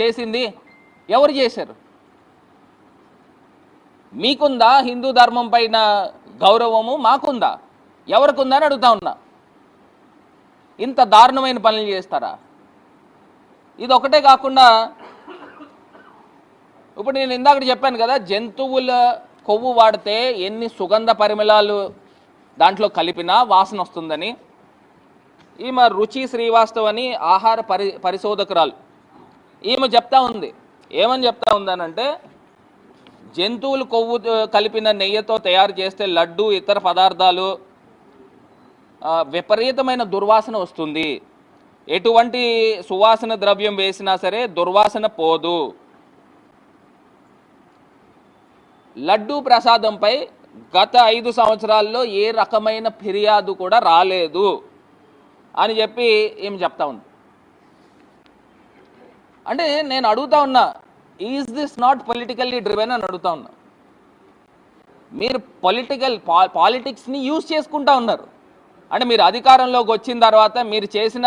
చేసింది? ఎవరు చేశారు? మీకుందా హిందూ ధర్మం పైన గౌరవము? మాకుందా? ఎవరికుందా అని అడుగుతా ఉన్నా. ఇంత దారుణమైన పనులు చేస్తారా? ఇది ఒకటే కాకుండా ఇప్పుడు నేను ఇందాక చెప్పాను కదా జంతువుల కొవ్వు వాడితే ఎన్ని సుగంధ పరిమళాలు దాంట్లో కలిపినా వాసన వస్తుందని ఈమె రుచి శ్రీవాస్తవ్ అని ఆహార పరి పరిశోధకురాలు. ఈమె చెప్తా ఉంది. ఏమని చెప్తా ఉందనంటే జంతువులు కొవ్వు కలిపిన నెయ్యితో తయారు చేస్తే లడ్డు ఇతర పదార్థాలు విపరీతమైన దుర్వాసన వస్తుంది. ఎటువంటి సువాసన ద్రవ్యం వేసినా సరే దుర్వాసన పోదు. లడ్డూ ప్రసాదంపై గత ఐదు సంవత్సరాల్లో ఏ రకమైన ఫిర్యాదు కూడా రాలేదు అని చెప్పి ఏమి చెప్తా ఉంది. అంటే నేను అడుగుతా ఉన్నా is this not politically driven అని అడుగుతా ఉన్నా. మీరు పొలిటికల్ పాలిటిక్స్ని యూజ్ చేసుకుంటా ఉన్నారు. అంటే మీరు అధికారంలోకి వచ్చిన తర్వాత మీరు చేసిన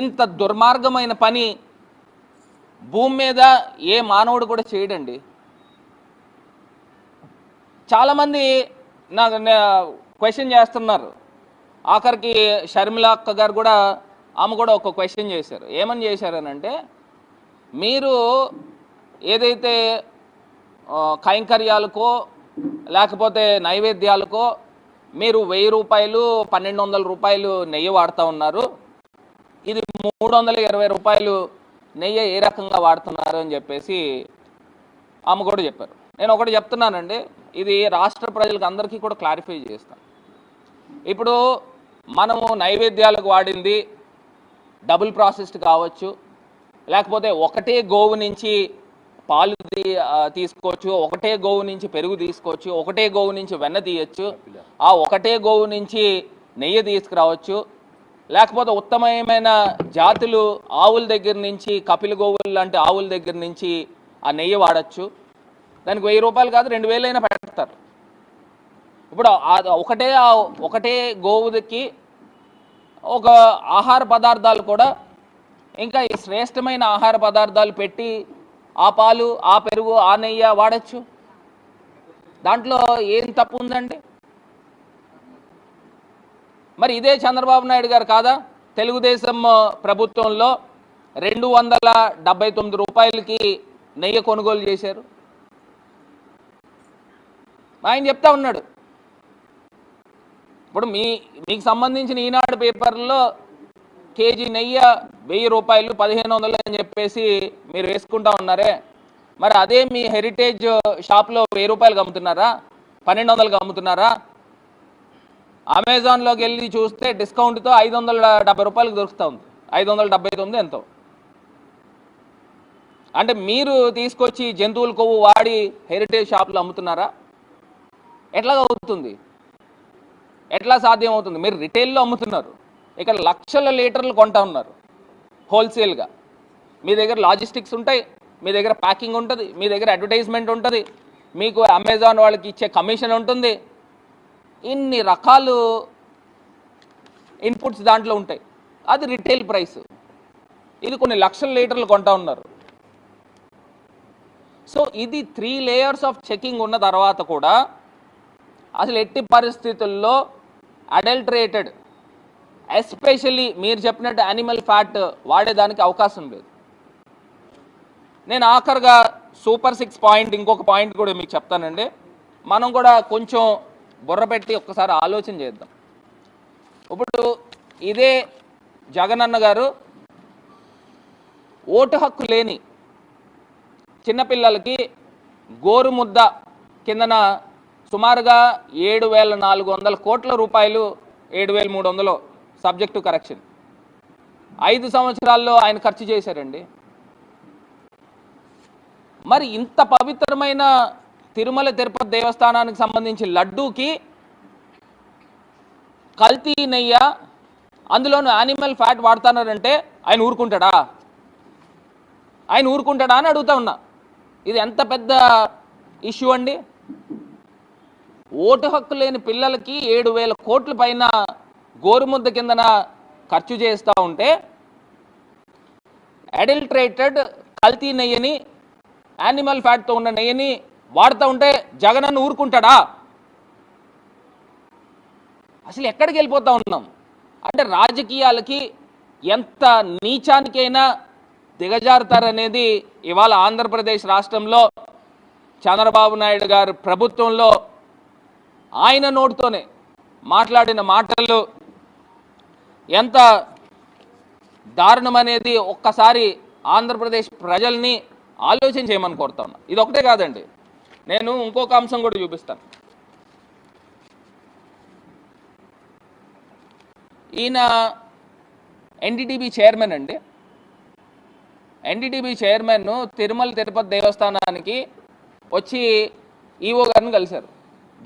ఇంత దుర్మార్గమైన పని భూమి మీద ఏ మానవుడు కూడా చేయడండి. చాలామంది నాకు క్వశ్చన్ చేస్తున్నారు. ఆఖరికి షర్మిల అక్క గారు కూడా ఆమె కూడా ఒక క్వశ్చన్ చేశారు. ఏమని చేశారనంటే మీరు ఏదైతే కైంకర్యాలకో లేకపోతే నైవేద్యాలకో మీరు వెయ్యి రూపాయలు పన్నెండు వందల రూపాయలు నెయ్యి వాడుతూ ఉన్నారు. ఇది మూడు వందల ఇరవై రూపాయలు నెయ్యి ఏ రకంగా వాడుతున్నారు అని చెప్పేసి ఆమె కూడా చెప్పారు. నేను ఒకటి చెప్తున్నానండి. ఇది రాష్ట్ర ప్రజలకు అందరికీ కూడా క్లారిఫై చేస్తాను. ఇప్పుడు మనము నైవేద్యాలకు వాడింది డబుల్ ప్రాసెస్డ్ కావచ్చు లేకపోతే ఒకటే గోవు నుంచి పాలు తీసుకోవచ్చు ఒకటే గోవు నుంచి పెరుగు తీసుకోవచ్చు ఒకటే గోవు నుంచి వెన్న తీయచ్చు ఆ ఒకటే గోవు నుంచి నెయ్యి తీసుకురావచ్చు. లేకపోతే ఉత్తమమైన జాతులు ఆవుల దగ్గర నుంచి కపిల గోవులు లాంటి ఆవుల దగ్గర నుంచి ఆ నెయ్యి వాడచ్చు. దానికి వెయ్యి రూపాయలు కాదు రెండు వేలైనా పెడతారు. ఇప్పుడు ఒకటే ఆ- ఒకటే గోవుకి ఒక ఆహార పదార్థాలు కూడా ఇంకా ఈ శ్రేష్టమైన ఆహార పదార్థాలు పెట్టి ఆ పాలు ఆ పెరుగు ఆ నెయ్యి వాడచ్చు. దాంట్లో ఏం తప్పు ఉందండి? మరి ఇదే చంద్రబాబు నాయుడు గారు కాదా? తెలుగుదేశం ప్రభుత్వంలో రెండు వందల డెబ్బై తొమ్మిది రూపాయలకి నెయ్యి కొనుగోలు చేశారు. ఆయన చెప్తా ఉన్నాడు. ఇప్పుడు మీ మీకు సంబంధించిన ఈనాడు పేపర్లో కేజీ నెయ్యి వెయ్యి రూపాయలు పదిహేను వందలు అని చెప్పేసి మీరు వేసుకుంటా ఉన్నారే. మరి అదే మీ హెరిటేజ్ షాప్లో వెయ్యి రూపాయలకు అమ్ముతున్నారా పన్నెండు వందలకు అమ్ముతున్నారా అమెజాన్లోకి వెళ్ళి చూస్తే డిస్కౌంట్తో ఐదు వందల డెబ్బై రూపాయలకు దొరుకుతూ ఉంది. ఐదు వందల డెబ్బై తొమ్మిది ఎంతో. అంటే మీరు తీసుకొచ్చి జంతువుల కొవ్వు వాడి హెరిటేజ్ షాప్లో అమ్ముతున్నారా? ఎట్లా అవుతుంది? ఎట్లా సాధ్యం అవుతుంది? మీరు రిటైల్లో అమ్ముతున్నారు. ఇక్కడ లక్షల లీటర్లు కొంటా ఉన్నారు. హోల్సేల్గా. మీ దగ్గర లాజిస్టిక్స్ ఉంటాయి మీ దగ్గర ప్యాకింగ్ ఉంటుంది మీ దగ్గర అడ్వర్టైజ్మెంట్ ఉంటుంది మీకు అమెజాన్ వాళ్ళకి ఇచ్చే కమిషన్ ఉంటుంది. ఇన్ని రకాలు ఇన్పుట్స్ దాంట్లో ఉంటాయి. అది రిటైల్ ప్రైస్. ఇది కొన్ని లక్షల లీటర్లు కొంటా ఉన్నారు. సో ఇది త్రీ లేయర్స్ ఆఫ్ చెకింగ్ ఉన్న తర్వాత కూడా అసలు ఎట్టి పరిస్థితుల్లో అడల్ట్రేటెడ్ ఎస్పెషల్లీ మీరు చెప్పినట్టు యానిమల్ ఫ్యాట్ వాడేదానికి అవకాశం లేదు. నేను ఆఖరిగా సూపర్ సిక్స్ పాయింట్ ఇంకొక పాయింట్ కూడా మీకు చెప్తానండి. మనం కూడా కొంచెం బుర్ర పెట్టి ఒక్కసారి ఆలోచన చేద్దాం. ఇప్పుడు ఇదే జగనన్న గారు ఓటు హక్కు లేని చిన్నపిల్లలకి గోరుముద్ద కిందన సుమారుగా ఏడు వేల నాలుగు వందల కోట్ల రూపాయలు ఏడు వేల మూడు వందలు సబ్జెక్టు కరెక్షన్. ఐదు సంవత్సరాల్లో ఆయన ఖర్చు చేశారండి. మరి ఇంత పవిత్రమైన తిరుమల తిరుపతి దేవస్థానానికి సంబంధించి లడ్డూకి కల్తీ నెయ్య అందులోను యానిమల్ ఫ్యాట్ వాడుతున్నారంటే ఆయన ఊరుకుంటాడా? ఆయన ఊరుకుంటాడా అని అడుగుతా ఉన్నా. ఇది ఎంత పెద్ద ఇష్యూ అండి? ఓటు హక్కు లేని పిల్లలకి ఏడు వేల కోట్ల పైన గోరుముద్ద కిందన ఖర్చు చేస్తూ ఉంటే అడల్ట్రేటెడ్ కల్తీ నెయ్యిని యానిమల్ ఫ్యాట్తో ఉన్న నెయ్యిని వాడుతూ ఉంటే జగనన్ను ఊరుకుంటాడా? అసలు ఎక్కడికి వెళ్ళిపోతూ ఉన్నాం? అంటే రాజకీయాలకి ఎంత నీచానికైనా దిగజారుతారనేది ఇవాళ ఆంధ్రప్రదేశ్ రాష్ట్రంలో చంద్రబాబు నాయుడు గారు ప్రభుత్వంలో ఆయన నోటితోనే మాట్లాడిన మాటలు ఎంత దారుణం అనేది ఒక్కసారి ఆంధ్రప్రదేశ్ ప్రజల్ని ఆలోచన చేయమని కోరుతా ఉన్నా ఇది ఒకటే కాదండి. నేను ఇంకొక అంశం కూడా చూపిస్తాను. ఈయన ఎన్డీటీబీ చైర్మన్ అండి. ఎన్డీటీబీ చైర్మన్ తిరుమల తిరుపతి దేవస్థానానికి వచ్చి ఈఓ గారిని కలిశారు.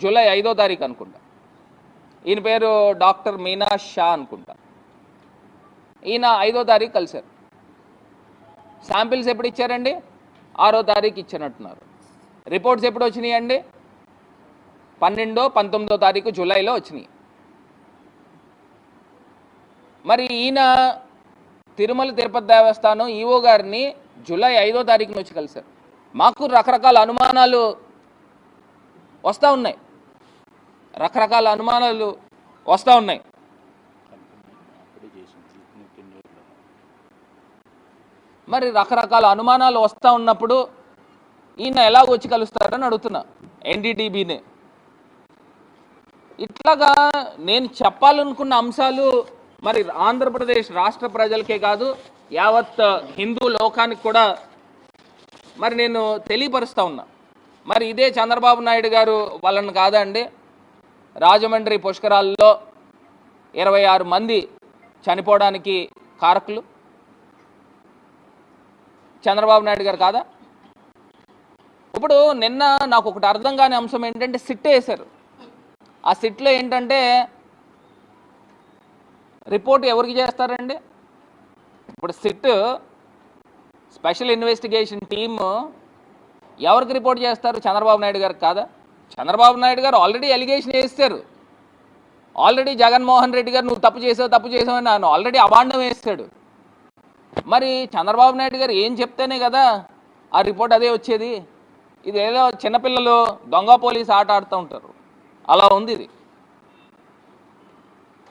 జూలై ఐదో తారీఖు అనుకుంటా. ఈయన పేరు డాక్టర్ మీనా షా అనుకుంటా. ఈయన ఐదో తారీఖు కలిశారు. శాంపిల్స్ ఎప్పుడు ఇచ్చారండి ఆరో తారీఖు ఇచ్చినట్టున్నారు. రిపోర్ట్స్ ఎప్పుడు వచ్చినాయి అండి పన్నెండో పంతొమ్మిదో తారీఖు జూలైలో వచ్చినాయి. మరి ఈయన తిరుమల తిరుపతి దేవస్థానం ఈఓ గారిని జూలై ఐదో తారీఖున వచ్చి కలిశారు. మాకు రకరకాల అనుమానాలు వస్తూ ఉన్నాయి. రకరకాల అనుమానాలు వస్తూ ఉన్నాయి. మరి రకరకాల అనుమానాలు వస్తూ ఉన్నప్పుడు ఈయన ఎలా వచ్చి కలుస్తారని అడుగుతున్నా ఎన్డీటీబీని ఇట్లాగా నేను చెప్పాలనుకున్న అంశాలు మరి ఆంధ్రప్రదేశ్ రాష్ట్ర ప్రజలకే కాదు యావత్ హిందూ లోకానికి కూడా మరి నేను తెలియపరుస్తూ ఉన్నా. మరి ఇదే చంద్రబాబు నాయుడు గారు వాళ్ళని కాదండి రాజమండ్రి పుష్కరాల్లో ఇరవై ఆరు మంది చనిపోవడానికి కారకులు చంద్రబాబు నాయుడు గారు కాదా? ఇప్పుడు నిన్న నాకు ఒకటి అర్థం కాని అంశం ఏంటంటే సిట్ వేశారు. ఆ సిట్లో ఏంటంటే రిపోర్ట్ ఎవరికి చేస్తారండి? ఇప్పుడు సిట్ స్పెషల్ ఇన్వెస్టిగేషన్ టీమ్ ఎవరికి రిపోర్ట్ చేస్తారు? చంద్రబాబు నాయుడు గారికి కాదా? చంద్రబాబు నాయుడు గారు ఆల్రెడీ ఎలిగేషన్ వేస్తారు. ఆల్రెడీ జగన్మోహన్ రెడ్డి గారు నువ్వు తప్పు చేసావు తప్పు చేసావు అని నన్ను ఆల్రెడీ అవాండం వేస్తాడు. మరి చంద్రబాబు నాయుడు గారు ఏం చెప్తేనే కదా ఆ రిపోర్ట్ అదే వచ్చేది. ఇది ఏదో చిన్నపిల్లలు దొంగ పోలీస్ ఆట ఆడుతూ ఉంటారు. అలా ఉంది ఇది.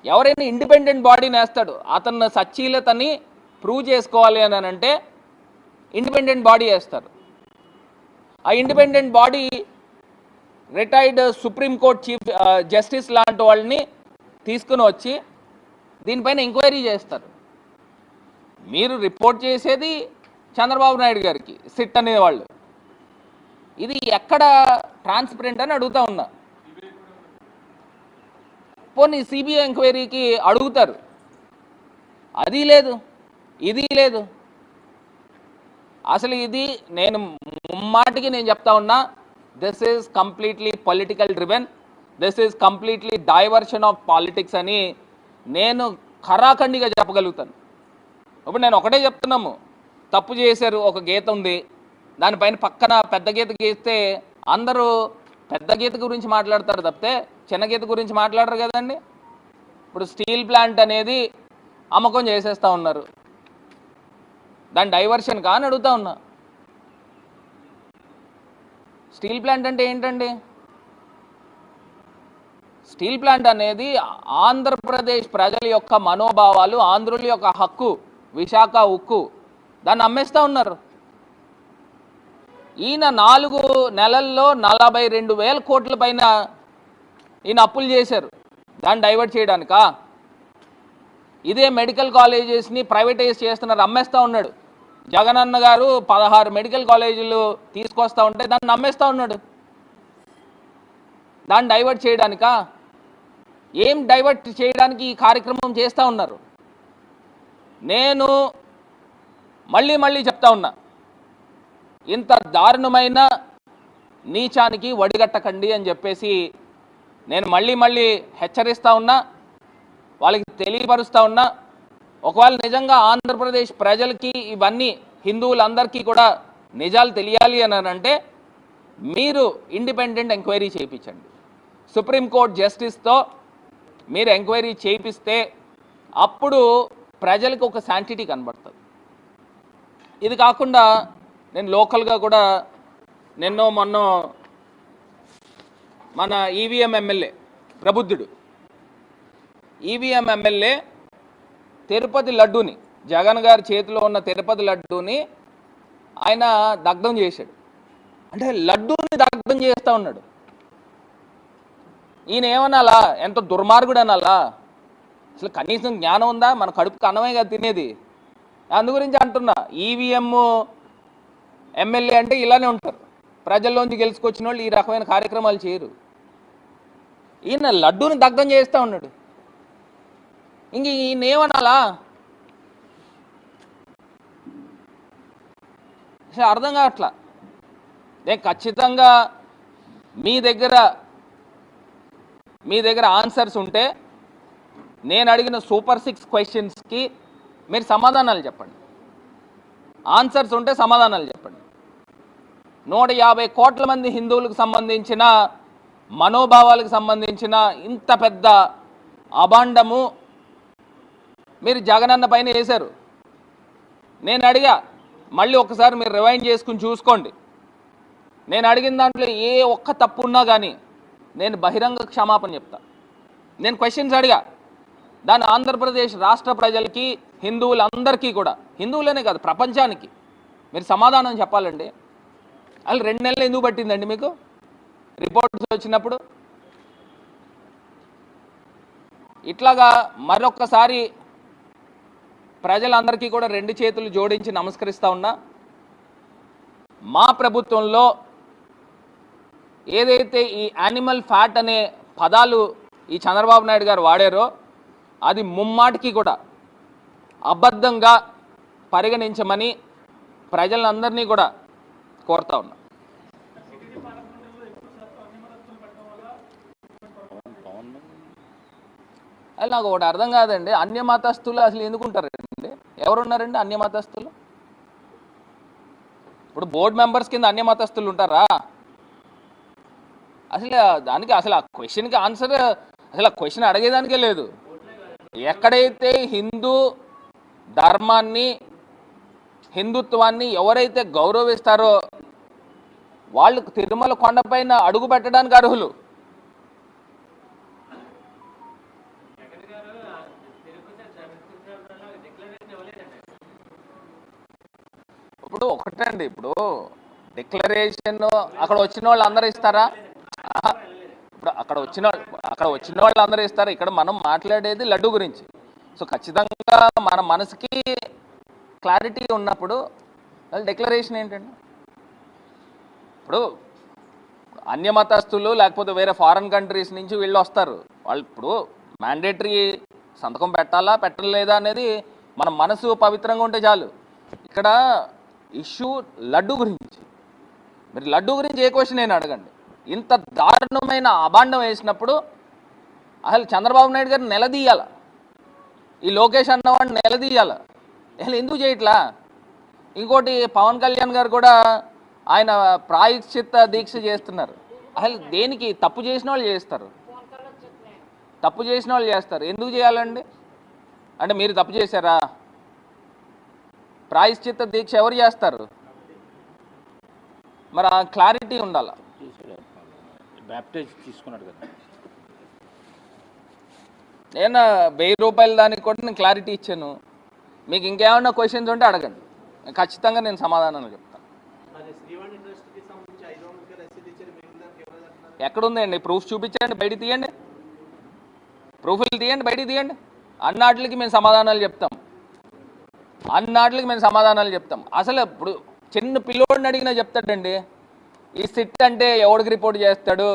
ఎవరైనా ఇండిపెండెంట్ బాడీ వేస్తాడు అతను సచ్చీలతని ప్రూవ్ చేసుకోవాలి అని అంటే ఇండిపెండెంట్ బాడీ వేస్తారు. ఆ independent body retired supreme court chief justice లాంటి వాళ్ళని తీసుకుని వచ్చి దీనిపైన ఎంక్వైరీ చేస్తారు. మీరు రిపోర్ట్ చేసేది చంద్రబాబు నాయుడు గారికి సిట్ అనేవాళ్ళు. ఇది ఎక్కడ ట్రాన్స్పరెంట్ అని అడుగుతా ఉన్నా. పోనీ సిబిఐ ఎంక్వైరీకి అడుగుతారు. అది లేదు ఇది లేదు. అసలు ఇది నేను ముమ్మాటికి నేను చెప్తా ఉన్నా this is completely political driven this is completely diversion of politics అని నేను ఖరాఖండిగా చెప్పగలుగుతాను. ఇప్పుడు నేను ఒకటే చెప్తున్నాము. తప్పు చేశారు ఒక గీత ఉంది. దానిపైన పక్కన పెద్ద గీత గీస్తే అందరూ పెద్ద గీత గురించి మాట్లాడతారు తప్పితే చిన్న గీత గురించి మాట్లాడరు కదండి. ఇప్పుడు స్టీల్ ప్లాంట్ అనేది అమ్మకం చేసేస్తా ఉన్నారు. దాని డైవర్షన్ కానీ అడుగుతా ఉన్నా. స్టీల్ ప్లాంట్ అంటే ఏంటండి? స్టీల్ ప్లాంట్ అనేది ఆంధ్రప్రదేశ్ ప్రజల యొక్క మనోభావాలు ఆంధ్రుల యొక్క హక్కు. విశాఖ ఉక్కు. దాన్ని అమ్మేస్తా ఉన్నారు. ఈయన నాలుగు నెలల్లో నలభై రెండు వేల కోట్ల పైన ఈయన అప్పులు చేశారు. దాన్ని డైవర్ట్ చేయడానికా? ఇదే మెడికల్ కాలేజెస్ని ప్రైవేటైజ్ చేస్తున్నారు అమ్మేస్తూ ఉన్నాడు. జగనన్న గారు పదహారు మెడికల్ కాలేజీలు తీసుకొస్తా ఉంటే దాన్ని అమ్మేస్తూ ఉన్నాడు. దాన్ని డైవర్ట్ చేయడానికా? ఏం డైవర్ట్ చేయడానికి ఈ కార్యక్రమం చేస్తూ ఉన్నారు? నేను మళ్ళీ మళ్ళీ చెప్తా ఉన్నా. ఇంత దారుణమైన నీచానికి వడిగట్టకండి అని చెప్పేసి నేను మళ్ళీ మళ్ళీ హెచ్చరిస్తూ ఉన్నా వాళ్ళకి తెలియపరుస్తూ ఉన్నా. ఒకవేళ నిజంగా ఆంధ్రప్రదేశ్ ప్రజలకి ఇవన్నీ హిందువులందరికీ కూడా నిజాలు తెలియాలి అని అంటే మీరు ఇండిపెండెంట్ ఎంక్వైరీ చేయించండి. సుప్రీంకోర్టు జస్టిస్తో మీరు ఎంక్వైరీ చేయిస్తే అప్పుడు ప్రజలకు ఒక శాంటిటీ కనబడుతుంది. ఇది కాకుండా నేను లోకల్గా కూడా నిన్నో మొన్నో మన ఈవీఎం ఎమ్మెల్యే ప్రబుద్ధుడు. ఈవీఎం ఎమ్మెల్యే తిరుపతి లడ్డూని జగన్ గారి చేతిలో ఉన్న తిరుపతి లడ్డూని ఆయన దగ్ధం చేశాడు. అంటే లడ్డూని దగ్ధం చేస్తూ ఉన్నాడు. ఈయన ఏమనాలా? ఎంత దుర్మార్గుడు అనాలా అసలు కనీసం జ్ఞానం ఉందా? మన కడుపుకి అన్నమే కదా తినేది. అందు గురించి అంటున్నా. ఈవీఎం ఎమ్మెల్యే అంటే ఇలానే ఉంటారు. ప్రజల్లోంచి గెలుచుకొచ్చిన వాళ్ళు ఈ రకమైన కార్యక్రమాలు చేయరు. ఈయన లడ్డూని దగ్ధం చేస్తూ ఉన్నాడు. ఇంక ఈయన ఏమనాలా? అర్థం కావట్లా. నేను ఖచ్చితంగా మీ దగ్గర మీ దగ్గర ఆన్సర్స్ ఉంటే నేను అడిగిన సూపర్ సిక్స్ క్వశ్చన్స్కి మీరు సమాధానాలు చెప్పండి. ఆన్సర్స్ ఉంటే సమాధానాలు చెప్పండి. నూట యాభై కోట్ల మంది హిందువులకు సంబంధించిన మనోభావాలకు సంబంధించిన ఇంత పెద్ద అభాండము మీరు జగనన్న పైన వేశారు. నేను అడిగా మళ్ళీ ఒకసారి మీరు రివైండ్ చేసుకుని చూసుకోండి. నేను అడిగిన దాంట్లో ఏ ఒక్క తప్పు ఉన్నా కానీ నేను బహిరంగ క్షమాపణ చెప్తా. నేను క్వశ్చన్స్ అడిగా దాని ఆంధ్రప్రదేశ్ రాష్ట్ర ప్రజలకి హిందువులందరికీ కూడా. హిందువులనే కాదు ప్రపంచానికి. మీరు సమాధానం చెప్పాలండి అసలు రెండు నెలలు ఎందుకు పట్టిందండి మీకు? రిపోర్ట్స్ వచ్చినప్పుడు? ఇట్లాగా మరొక్కసారి ప్రజలందరికీ కూడా రెండు చేతులు జోడించి నమస్కరిస్తూ ఉన్నా. మా ప్రభుత్వంలో ఏదైతే ఈ యానిమల్ ఫ్యాట్ అనే పదాలు ఈ చంద్రబాబు నాయుడు గారు వాడారో అది ముమ్మాటికి కూడా అబద్ధంగా పరిగణించమని ప్రజలందరినీ కూడా కోరుతా ఉన్నా. అది నాకు ఒకటి అర్థం కాదండి. అన్య మతస్థులు అసలు ఎందుకు ఉంటారండి? ఎవరున్నారండి అన్య మతస్థులు ఇప్పుడు బోర్డు మెంబర్స్ కింద అన్య మతస్థులు ఉంటారా? అసలు దానికి అసలు ఆ క్వశ్చన్కి ఆన్సర్ అసలు ఆ క్వశ్చన్ అడిగేదానికే లేదు. ఎక్కడైతే హిందూ ధర్మాన్ని హిందుత్వాన్ని ఎవరైతే గౌరవిస్తారో వాళ్ళు తిరుమల కొండపైన అడుగు పెట్టడానికి అర్హులు. ఇప్పుడు ఒకటండి ఇప్పుడు డిక్లరేషన్ అక్కడ వచ్చిన వాళ్ళు అందరూ ఇస్తారా ఇప్పుడు అక్కడ వచ్చిన అక్కడ వచ్చిన వాళ్ళు అందరూ ఇస్తారు. ఇక్కడ మనం మాట్లాడేది లడ్డు గురించి. సో ఖచ్చితంగా మన మనసుకి క్లారిటీ ఉన్నప్పుడు డిక్లరేషన్ ఏంటండి? ఇప్పుడు అన్యమతస్థులు లేకపోతే వేరే ఫారెన్ కంట్రీస్ నుంచి వీళ్ళు వస్తారు. వాళ్ళు ఇప్పుడు మ్యాండేటరీ సంతకం పెట్టాలా పెట్టలేదా అనేది మన మనసు పవిత్రంగా ఉంటే చాలు. ఇక్కడ ఇష్యూ లడ్డు గురించి. మీరు లడ్డు గురించి ఏ క్వశ్చన్ అయినా అడగండి. ఇంత దారుణమైన అభాండం వేసినప్పుడు అసలు చంద్రబాబు నాయుడు గారిని నిలదీయాల. ఈ లోకేష్ అన్నవాడిని నిలదీయాల. అసలు ఎందుకు చేయట్లా? ఇంకోటి పవన్ కళ్యాణ్ గారు కూడా ఆయన ప్రాయశ్చిత్త దీక్ష చేస్తున్నారు. అసలు దేనికి? తప్పు చేసిన వాళ్ళు చేస్తారు. తప్పు చేసిన వాళ్ళు చేస్తారు. ఎందుకు చేయాలండి? అంటే మీరు తప్పు చేశారా? ప్రాయశ్చిత్త దీక్ష ఎవరు చేస్తారు? మరి ఆ క్లారిటీ ఉండాలి? బ్యాప్టైజ్ తీసుకున్నాడు కదా. నేను వెయ్యి రూపాయల దానికి కూడా నేను క్లారిటీ ఇచ్చాను. మీకు ఇంకేమన్నా క్వశ్చన్స్ ఉంటే అడగండి. ఖచ్చితంగా నేను సమాధానాలు చెప్తాను. ఎక్కడుందండి? ప్రూఫ్ చూపించండి బయటికి తీయండి. ప్రూఫ్లు తీయండి బయటికి తీయండి. అన్నాటికి మేము సమాధానాలు చెప్తాం. అన్నాటికి మేము సమాధానాలు చెప్తాం. అసలు ఇప్పుడు చిన్న పిల్లోడిని అడిగినా చెప్తాడండి. ఈ సిట్ అంటే ఎవడికి రిపోర్ట్ చేస్తాడు?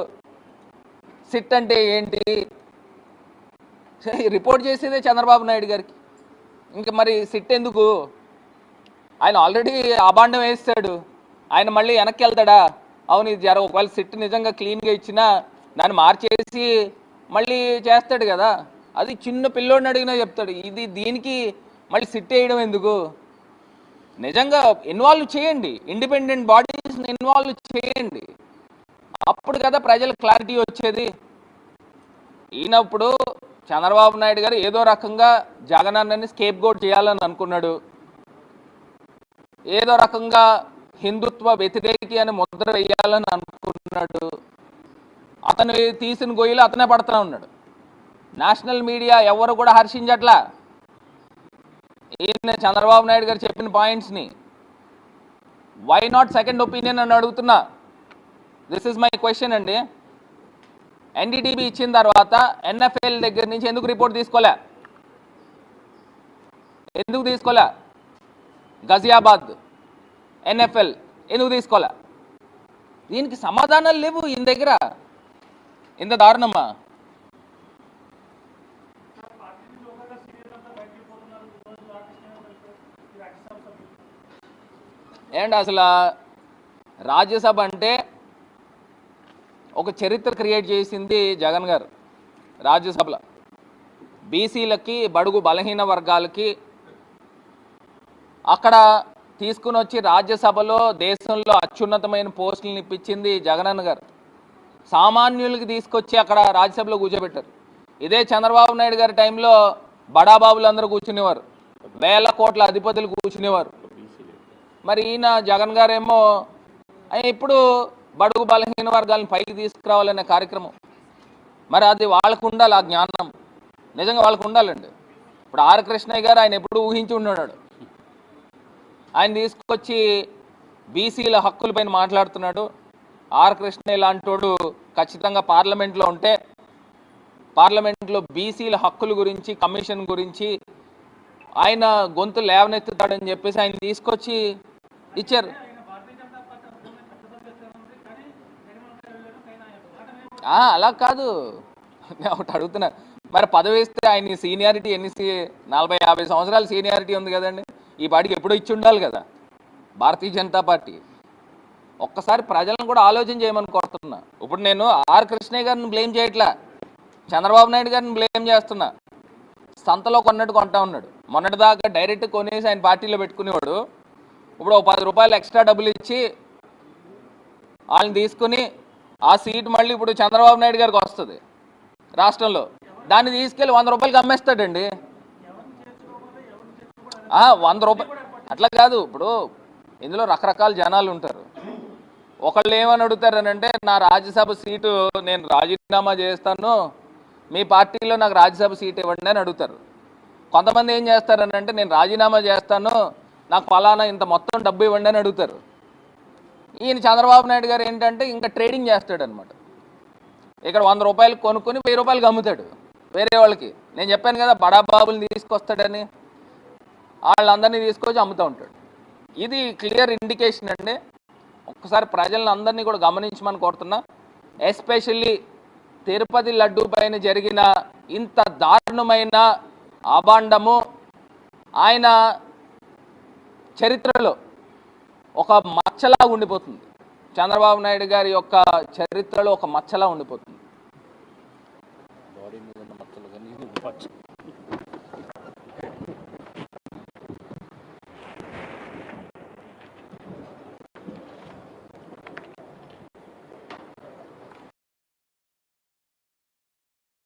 సిట్ అంటే ఏంటి? రిపోర్ట్ చేసేదే చంద్రబాబు నాయుడు గారికి. ఇంకా మరి సిట్ ఎందుకు? ఆయన ఆల్రెడీ అబాండం వేస్తాడు. ఆయన మళ్ళీ వెనక్కి వెళ్తాడా? అవును ఇది జర ఒకవేళ సిట్ నిజంగా క్లీన్గా ఇచ్చినా దాన్ని మార్చేసి మళ్ళీ చేస్తాడు కదా? అది చిన్న పిల్లోడిని అడిగినా చెప్తాడు. ఇది దీనికి మళ్ళీ సిట్ వేయడం ఎందుకు? నిజంగా ఇన్వాల్వ్ చేయండి. ఇండిపెండెంట్ బాడీస్ని ఇన్వాల్వ్ చేయండి. అప్పుడు కదా ప్రజలకు క్లారిటీ వచ్చేది. ఈయనప్పుడు చంద్రబాబు నాయుడు గారు ఏదో రకంగా జగనన్నని స్కేప్ గోట్ చేయాలని అనుకున్నాడు. ఏదో రకంగా హిందుత్వ వ్యతిరేకి అని ముద్ర వేయాలని అనుకున్నాడు. అతను తీసిన గొయ్యిలో అతనే పడుతూ ఉన్నాడు. నేషనల్ మీడియా ఎవరు కూడా హర్షించట్లా. ఈయన చంద్రబాబు నాయుడు గారు చెప్పిన పాయింట్స్ని వై నాట్ సెకండ్ ఒపీనియన్ అని అడుగుతున్నా. దిస్ ఇస్ మై క్వశ్చన్ అండి. ఎన్డీటీబీ ఇచ్చిన తర్వాత ఎన్ఎఫ్ఎల్ దగ్గర నుంచి ఎందుకు రిపోర్ట్ తీసుకోలే? ఎందుకు తీసుకోలే? గజియాబాద్ ఎన్ఎఫ్ఎల్ ఎందుకు తీసుకోలే? దీనికి సమాధానాలు లేవు ఈయన దగ్గర. ఇంత దారుణమ్మా ఏంటి అసలు? రాజ్యసభ అంటే ఒక చరిత్ర క్రియేట్ చేసింది జగన్ గారు రాజ్యసభలో. బీసీలకి బడుగు బలహీన వర్గాలకి అక్కడ తీసుకుని వచ్చి రాజ్యసభలో దేశంలో అత్యున్నతమైన పోస్టులను ఇప్పించింది జగనన్న గారు. సామాన్యులకి తీసుకొచ్చి అక్కడ రాజ్యసభలో కూర్చోబెట్టారు. ఇదే చంద్రబాబు నాయుడు గారి టైంలో బడాబాబులు అందరూ కూర్చునేవారు. వేల కోట్ల అధిపతులు కూర్చునేవారు. మరి ఈయన జగన్ గారేమో ఆయన ఇప్పుడు బడుగు బలహీన వర్గాలను పైకి తీసుకురావాలనే కార్యక్రమం. మరి అది వాళ్ళకు ఉండాలి ఆ జ్ఞానం. నిజంగా వాళ్ళకు ఉండాలండి. ఇప్పుడు ఆర్ కృష్ణయ్య గారు ఆయన ఎప్పుడు ఊహించి ఉన్నాడు ఆయన తీసుకొచ్చి బీసీల హక్కులపైన మాట్లాడుతున్నాడు. ఆర్ కృష్ణయ్య లాంటోడు ఖచ్చితంగా పార్లమెంట్లో ఉంటే పార్లమెంట్లో బీసీల హక్కుల గురించి కమిషన్ గురించి ఆయన గొంతు లేవనెత్తుతాడని చెప్పేసి ఆయన తీసుకొచ్చి ఇచ్చారు. అలా కాదు. నేను ఒకటి అడుగుతున్నా. మరి పదవి ఇస్తే ఆయన సీనియారిటీ ఎన్ని నలభై యాభై సంవత్సరాల సీనియారిటీ ఉంది కదండి. ఈ పాటికి ఎప్పుడో ఇచ్చి ఉండాలి కదా. భారతీయ జనతా పార్టీ. ఒక్కసారి ప్రజలను కూడా ఆలోచన చేయమని కోరుతున్నా. ఇప్పుడు నేను ఆర్ కృష్ణయ్య గారిని బ్లేమ్ చేయట్లా. చంద్రబాబు నాయుడు గారిని బ్లేమ్ చేస్తున్నా. సంతలో కొన్నట్టు కొంటా ఉన్నాడు. మొన్నటిదాకా డైరెక్ట్ కొనేసి ఆయన పార్టీలో పెట్టుకునేవాడు. ఇప్పుడు ఒక పది రూపాయలు ఎక్స్ట్రా డబ్బులు ఇచ్చి వాళ్ళని తీసుకుని ఆ సీట్ మళ్ళీ ఇప్పుడు చంద్రబాబు నాయుడు గారికి వస్తుంది రాష్ట్రంలో. దాన్ని తీసుకెళ్ళి వంద రూపాయలకి అమ్మేస్తాడండి. వంద రూపాయలు అట్లా కాదు ఇప్పుడు ఇందులో రకరకాల జనాలు ఉంటారు. ఒకళ్ళు ఏమని అడుగుతారనంటే నా రాజ్యసభ సీటు నేను రాజీనామా చేస్తాను. మీ పార్టీలో నాకు రాజ్యసభ సీట్ ఇవ్వండి అని అడుగుతారు. కొంతమంది ఏం చేస్తారనంటే నేను రాజీనామా చేస్తాను నాకు ఫలానా ఇంత మొత్తం డబ్బు ఇవ్వండి అని అడుగుతారు. ఈయన చంద్రబాబు నాయుడు గారు ఏంటంటే ఇంకా ట్రేడింగ్ చేస్తాడు అనమాట ఇక్కడ వంద రూపాయలు కొనుక్కొని వెయ్యి రూపాయలకి అమ్ముతాడు వేరే వాళ్ళకి. నేను చెప్పాను కదా బడాబాబుల్ని తీసుకొస్తాడని. వాళ్ళందరినీ తీసుకొచ్చి అమ్ముతూ ఉంటాడు. ఇది క్లియర్ ఇండికేషన్ అండి. ఒక్కసారి ప్రజలను అందరినీ కూడా గమనించమని కోరుతున్నా. ఎస్పెషల్లీ తిరుపతి లడ్డు పైన జరిగిన ఇంత దారుణమైన అభాండము ఆయన చరిత్రలో ఒక మచ్చలా ఉండిపోతుంది. చంద్రబాబు నాయుడు గారి యొక్క చరిత్రలో ఒక మచ్చలా ఉండిపోతుంది.